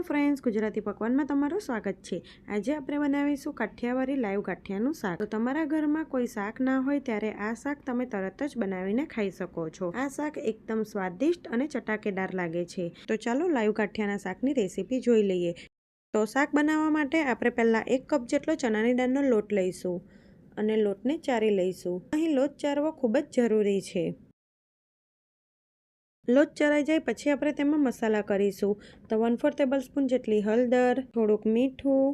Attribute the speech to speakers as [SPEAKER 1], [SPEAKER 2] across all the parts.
[SPEAKER 1] Hello friends, Gujarati પકવાનમાં તમારું સ્વાગત છે. આજે આપણે બનાવીશું કાઠિયાવાડી લાઈવ ગાંઠિયાનું શાક. તો તમારા ઘરમાં કોઈ શાક ના હોય ત્યારે આ શાક તમે તરત જ બનાવીને ખાઈ શકો છો. આ શાક એકદમ સ્વાદિષ્ટ અને ચટાકેદાર લાગે છે. તો ચાલો લાઈવ કાઠિયાના શાકની રેસીપી જોઈ લઈએ. તો શાક બનાવવા માટે આપણે પહેલાં એક કપ જેટલો ચણાની દાળનો લોટ લઈશું અને લોટને ચારી લઈશું. અહીં લોટ ચારવો ખૂબ જ જરૂરી છે. લોટ ચરાઈ જાય પછી આપણે તેમાં મસાલા કરીશું. તો વન ફોર ટેબલ સ્પૂન જેટલી હળદર, થોડુંક મીઠું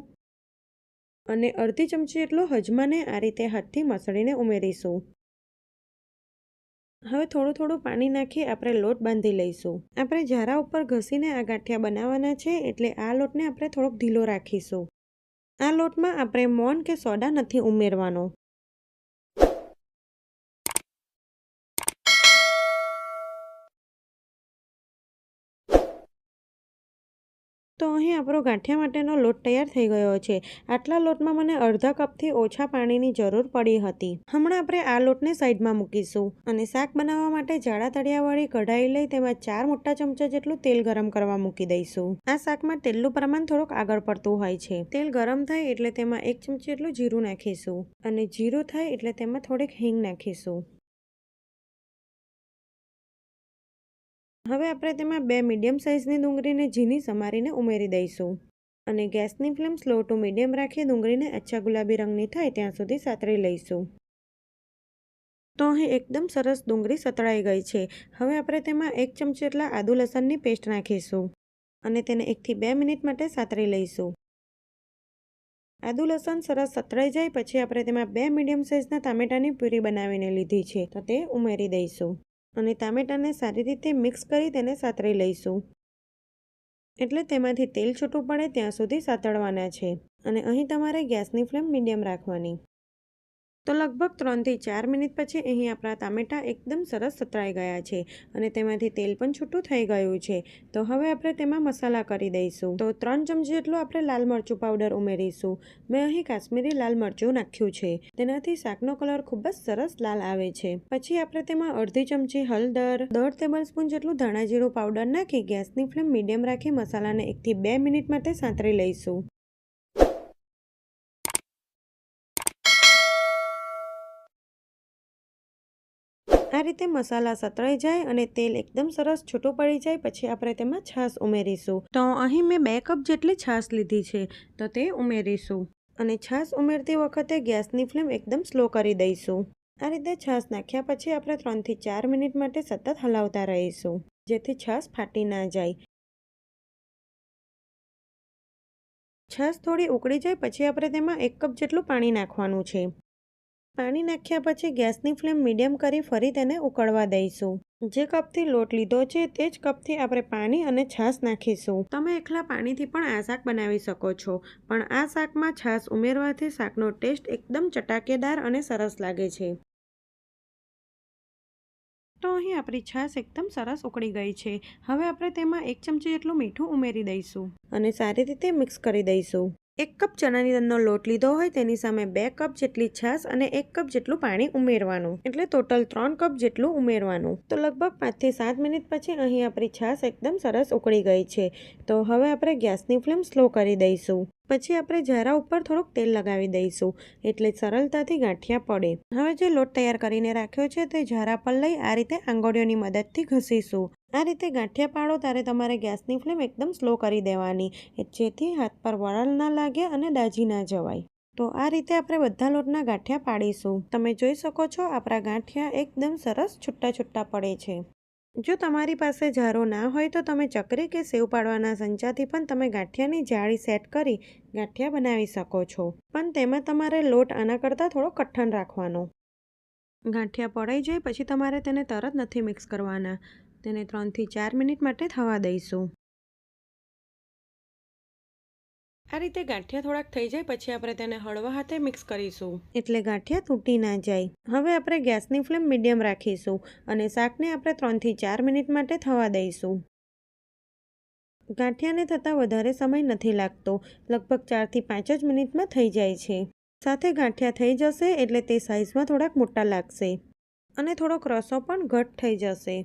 [SPEAKER 1] અને અડધી ચમચી એટલો હજમાને આ રીતે હાથથી મસળીને ઉમેરીશું. હવે થોડું થોડું પાણી નાખી આપણે લોટ બાંધી લઈશું. આપણે ઝારા ઉપર ઘસીને આ ગાંઠિયા બનાવવાના છે એટલે આ લોટને આપણે થોડોક ઢીલો રાખીશું. આ લોટમાં આપણે મોન કે સોડા નથી ઉમેરવાનો. તો અહીં આપણો ગાંઠિયા માટેનો લોટ તૈયાર થઈ ગયો છે. આટલા લોટમાં મને અડધા કપથી ઓછા પાણીની જરૂર પડી હતી. હમણાં આપણે આ લોટને સાઈડમાં મૂકીશું અને શાક બનાવવા માટે જાડા તળિયાવાળી કઢાઈ લઈ તેમાં ચાર મોટા ચમચા જેટલું તેલ ગરમ કરવા મૂકી દઈશું. આ શાકમાં તેલનું પ્રમાણ થોડુંક આગળ પડતું હોય છે. તેલ ગરમ થાય એટલે તેમાં એક ચમચી જેટલું જીરું નાખીશું અને જીરું થાય એટલે તેમાં થોડીક હિંગ નાખીશું. હવે આપણે તેમાં બે મીડિયમ સાઇઝની ડુંગળીને ઝીની સમારીને ઉમેરી દઈશું. અને ગેસની ફ્લેમ સ્લો ટુ મીડિયમ રાખી ડુંગળીને અચ્છા ગુલાબી રંગની થાય ત્યાં સુધી સાતરી લઈશું. તો અહીં એકદમ સરસ ડુંગળી સતળાઈ ગઈ છે. હવે આપણે તેમાં એક ચમચી જેટલા આદુ લસણની પેસ્ટ નાખીશું અને તેને એકથી બે મિનિટ માટે સાતરી લઈશું. આદુ લસણ સરસ સતળાઈ જાય પછી આપણે તેમાં બે મીડિયમ સાઇઝના ટામેટાની પ્યુરી બનાવીને લીધી છે તો તે ઉમેરી દઈશું. અને ટામેટાને સારી રીતે મિક્સ કરી તેને સાતરી લઈશું. એટલે તેમાંથી તેલ છૂટું પડે ત્યાં સુધી સાતળવાના છે. અને અહીં તમારે ગેસની ફ્લેમ મીડિયમ રાખવાની. તો લગભગ ત્રણથી ચાર મિનિટ પછી અહીં આપણા ટામેટાં એકદમ સરસ સતરાઈ ગયા છે અને તેમાંથી તેલ પણ છૂટું થઈ ગયું છે. તો હવે આપણે તેમાં મસાલા કરી દઈશું. તો ત્રણ ચમચી જેટલું આપણે લાલ મરચું પાવડર ઉમેરીશું. મેં અહીં કાશ્મીરી લાલ મરચું નાખ્યું છે. તેનાથી શાકનો કલર ખૂબ જ સરસ લાલ આવે છે. પછી આપણે તેમાં અડધી ચમચી હળદર, દોઢ ટેબલ સ્પૂન જેટલું ધાણા જીરું પાવડર નાખી ગેસની ફ્લેમ મીડિયમ રાખી મસાલાને એકથી બે મિનિટ માટે સાંતરી લઈશું. આ રીતે મસાલા સતળાઈ જાય અને તેલ એકદમ સરસ છૂટું પડી જાય, પછી આપણે તેમાં છાશ ઉમેરીશું. તો અહીં મેં બે કપ જેટલી છાશ લીધી છે, તો તે ઉમેરીશું. અને છાશ ઉમેરતી વખતે ગેસની ફ્લેમ એકદમ સ્લો કરી દઈશું. આ રીતે છાશ નાખ્યા પછી આપણે ત્રણથી ચાર મિનિટ માટે સતત હલાવતા રહીશું, જેથી છાશ ફાટી ના જાય. છાશ થોડી ઉકળી જાય, પછી આપણે તેમાં એક કપ જેટલું પાણી નાખવાનું છે. પાણી નાખ્યા પછી ગેસની ફ્લેમ મીડિયમ કરી ફરી તેને ઉકળવા દઈશું. જે કપથી લોટ લીધો છે તે જ કપથી આપણે પાણી અને છાશ નાખીશું. તમે એકલા પાણીથી પણ આ શાક બનાવી શકો છો, પણ આ શાકમાં છાશ ઉમેરવાથી શાકનો ટેસ્ટ એકદમ ચટાકેદાર અને સરસ લાગે છે. તો અહીં આપણી છાશ એકદમ સરસ ઉકળી ગઈ છે. હવે આપણે તેમાં એક ચમચી જેટલું મીઠું ઉમેરી દઈશું અને સારી રીતે મિક્સ કરી દઈશું. એક કપ ચણાની દાળનો લોટ લીધો હોય તેની સામે બે કપ જેટલી છાશ અને એક કપ જેટલું પાણી ઉમેરવાનું. એટલે ટોટલ ત્રણ કપ જેટલું ઉમેરવાનું. તો લગભગ પાંચથી સાત મિનિટ પછી અહીં આપણી છાશ એકદમ સરસ ઉકળી ગઈ છે. તો હવે આપણે ગેસની ફ્લેમ સ્લો કરી દઈશું. પછી આપણે ઝારા ઉપર થોડુંક તેલ લગાવી દઈશું. એટલે સરળતાથી ગાંઠિયા પડે. હવે જે લોટ તૈયાર કરીને રાખ્યો છે તે ઝારા પર લઈ આ રીતે આંગળીઓની મદદથી ઘસીશું. આ રીતે ગાંઠિયા પાડો ત્યારે તમારે ગેસની ફ્લેમ એકદમ સ્લો કરી દેવાની જેથી હાથ પર વળાલ ના લાગે અને દાજી ના જવાય. તો આ રીતે આપણે બધા લોટના ગાંઠિયા પાડીશું. તમે જોઈ શકો છો આપણા ગાંઠિયા એકદમ સરસ છૂટા છૂટા પડે છે. જો તમારી પાસે જારો ના હોય તો તમે ચકરી કે સેવ પાડવાના સંચાથી પણ તમે ગાંઠિયાની જાળી સેટ કરી ગાંઠિયા બનાવી શકો છો. પણ તેમાં તમારે લોટ આના કરતાં થોડો કઠણ રાખવાનો. ગાંઠિયા પડાઈ જાય પછી તમારે તેને તરત નથી મિક્સ કરવાના. તેને ત્રણથી ચાર મિનિટ માટે થવા દઈશું. આ રીતે ગાંઠિયા થોડાક થઈ જાય પછી આપણે તેને હળવા હાથે મિક્સ કરીશું. એટલે ગાંઠિયા તૂટી ના જાય. હવે આપણે ગેસની ફ્લેમ મીડિયમ રાખીશું અને શાકને આપણે ત્રણથી ચાર મિનિટ માટે થવા દઈશું. ગાંઠિયાને થતાં વધારે સમય નથી લાગતો. લગભગ ચારથી પાંચ જ મિનિટમાં થઈ જાય છે. સાથે ગાંઠિયા થઈ જશે એટલે તે સાઇઝમાં થોડાક મોટા લાગશે. અને થોડોક રસો પણ ઘટ થઈ જશે.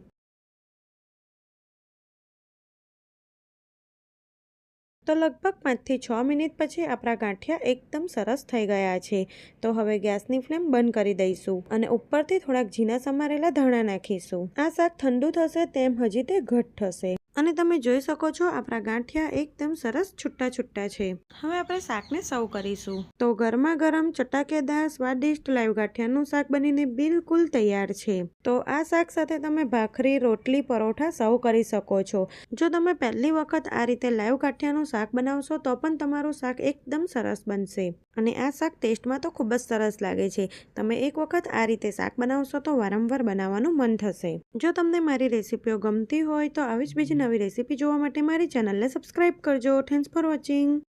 [SPEAKER 1] તો લગભગ પાંચથી છ મિનિટ પછી આપણા ગાંઠિયા એકદમ સરસ થઈ ગયા છે. તો હવે ગેસની ફ્લેમ બંધ કરી દઈશું અને ઉપરથી થોડાક ઝીણા સમારેલા ધાણા નાખીશું. આ શાક ઠંડુ થશે તેમ હજી તે ઘટ થશે. અને તમે જોઈ શકો છો, આપણા ગાંઠિયા એકદમ સરસ છૂટા છૂટા છે. હવે આપણે શાકને સર્વ કરીશું. તો ગરમા ગરમ ચટાકેદાર સ્વાદિષ્ટ લાઈવ ગાંઠિયાનું શાક બનીને બિલકુલ તૈયાર છે. તો આ શાક સાથે તમે ભાખરી, રોટલી, પરોઠા સર્વ કરી શકો છો. જો તમે પહેલી વખત આ રીતે લાઈવ ગાંઠિયાનું શાક બનાવશો, તો પણ તમારું શાક એકદમ સરસ બનશે. અને આ શાક ટેસ્ટમાં તો ખૂબ જ સરસ લાગે છે. તમે એક વખત આ રીતે શાક બનાવશો તો વારંવાર બનાવવાનું મન થશે. જો તમને મારી રેસીપીઓ ગમતી હોય તો આવી જ બીજી નવી રેસીપી જોવા માટે મારી ચેનલને સબસ્ક્રાઇબ કરજો. Thanks for watching